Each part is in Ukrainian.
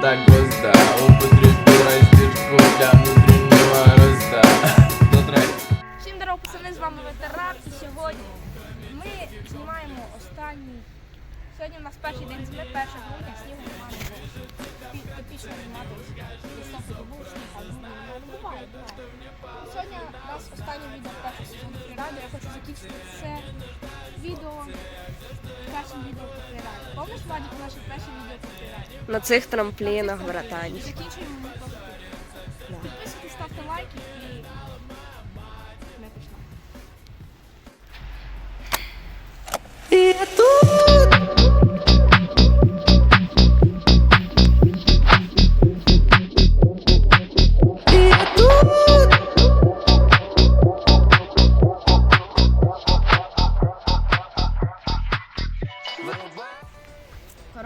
так гвозда Употребил растяжку для внутреннего роста Всім здорово, пацани, з вами ветеран. І сьогодні ми знімаємо останній. Сьогодні у нас перший день зими, перша грудня, снігу немає. Типічно знімати листопаді був. Сьогодні у нас останнє відео першого сезону ради. Я хочу закінчити це відео першим відео по ради. Помниш, Владик, наше перше відео про фрірайду? На цих трамплінах, братані. Закінчуємо ми просто. Підписуйтесь, ставте лайки і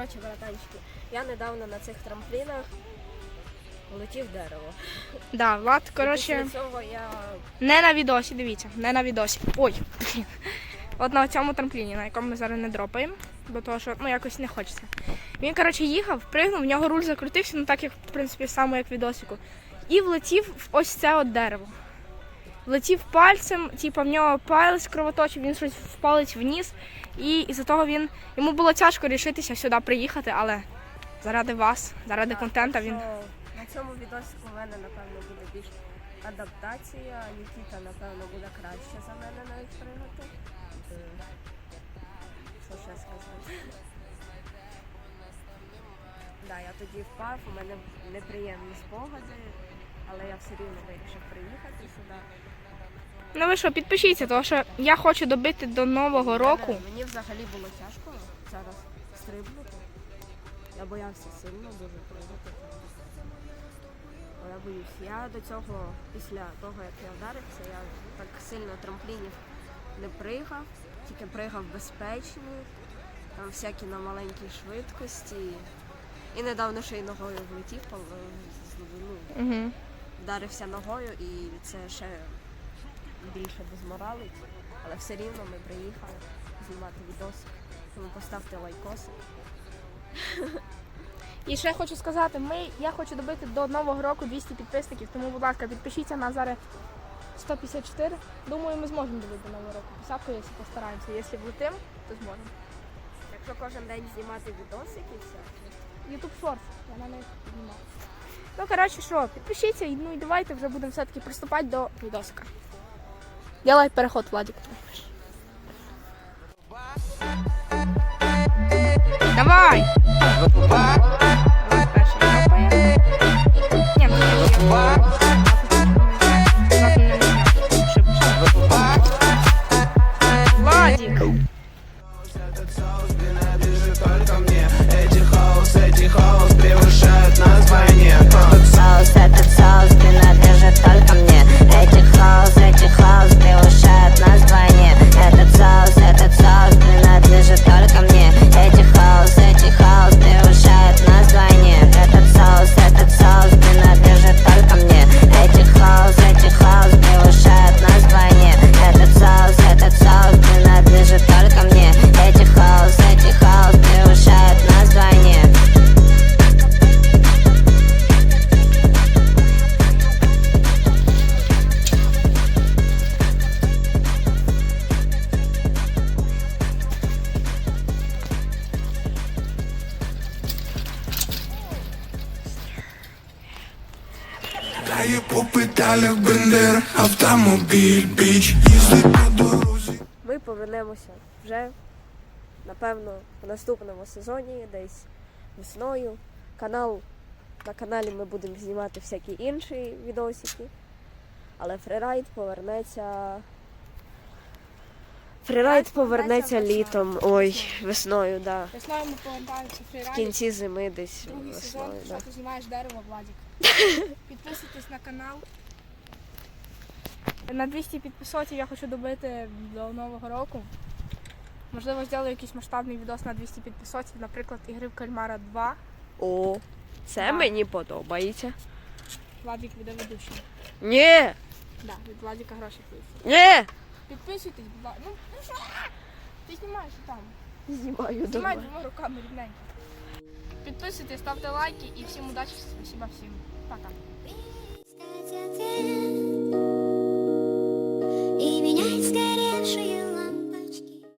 Коротше, братанчики, я недавно на цих трамплінах влетів в дерево. Да, Влад, Після коротше, цього я не на відосі, дивіться, не на відосі. Ой, блін. От на цьому трампліні, на якому ми зараз не дропаємо, бо того, що ну якось не хочеться. Він, коротше, їхав, пригнув, в нього руль закрутився, ну так як, в принципі, саме як в відосику. І влетів в ось це от дерево. Влетів пальцем, типу, в нього палець кровоточив, він щось впалить вниз. І із-за того він йому було тяжко рішитися сюди приїхати, але заради вас, заради контента він. на цьому відосику в мене напевно буде більш адаптація. Нікіта, напевно, буде краще за мене навіть пригати. Е, Що ще сказати? Да, я тоді впав, у мене неприємні спогади, але я все рівно вирішив приїхати сюди. Ну ви що, підпишіться, тому що я хочу добити до нового року. Мене- Мені взагалі було тяжко зараз стрибнути. Я боявся сильно дуже пригати. Бо я боюсь. Я до цього, після того, як я вдарився, я так сильно трамплінів не пригав, тільки пригав безпечні, там всякі на маленькій швидкості. І недавно ще й ногою влетів, з- ну, Угу. Вдарився ногою і це ще більше дезморалить. Але все рівно ми приїхали знімати відосик. Тому поставте лайкосик. І ще хочу сказати, ми, я хочу добити до нового року 200 підписників, тому, будь ласка, підпишіться на зараз 154. Думаю, ми зможемо добити до нового року. Десятку, якщо постараємося. Якщо влетим, то зможемо. Якщо кожен день знімати відосики, все. YouTube Shorts, я на них знімаю. Ну, коротше, що, підпишіться, ну і давайте вже будемо все-таки приступати до відосика. Делай переход, Владик. Давай! Дає по педалях бендер, автомобіль, біч, їздить по дорозі. Ми повернемося вже, напевно, в наступному сезоні, десь весною. Канал на каналі ми будемо знімати всякі інші відосики. Але фрірайд повернеться. Фрірайд повернеться літом. Ой, весною, да. Весною ми повертаємося в В кінці зими десь Другий сезон, весною. що Да. ти знімаєш дерево, Владик. Підписуйтесь на канал. На 200 підписотів я хочу добити до Нового року. Можливо, зроблю якийсь масштабний відос на 200 підписотів, наприклад, ігри в Кальмара 2. О, це Да. мені подобається. Владик буде ведучим. Ні! Да, від Владика гроші плюс. Ні! Підписуйтесь, будь ласка. Ну, ну що? Ти знімаєш там. Знімаю Знімай двома руками рівненько. Підписуйтесь, ставте лайки і всім удачі, спасіба всім. Пока.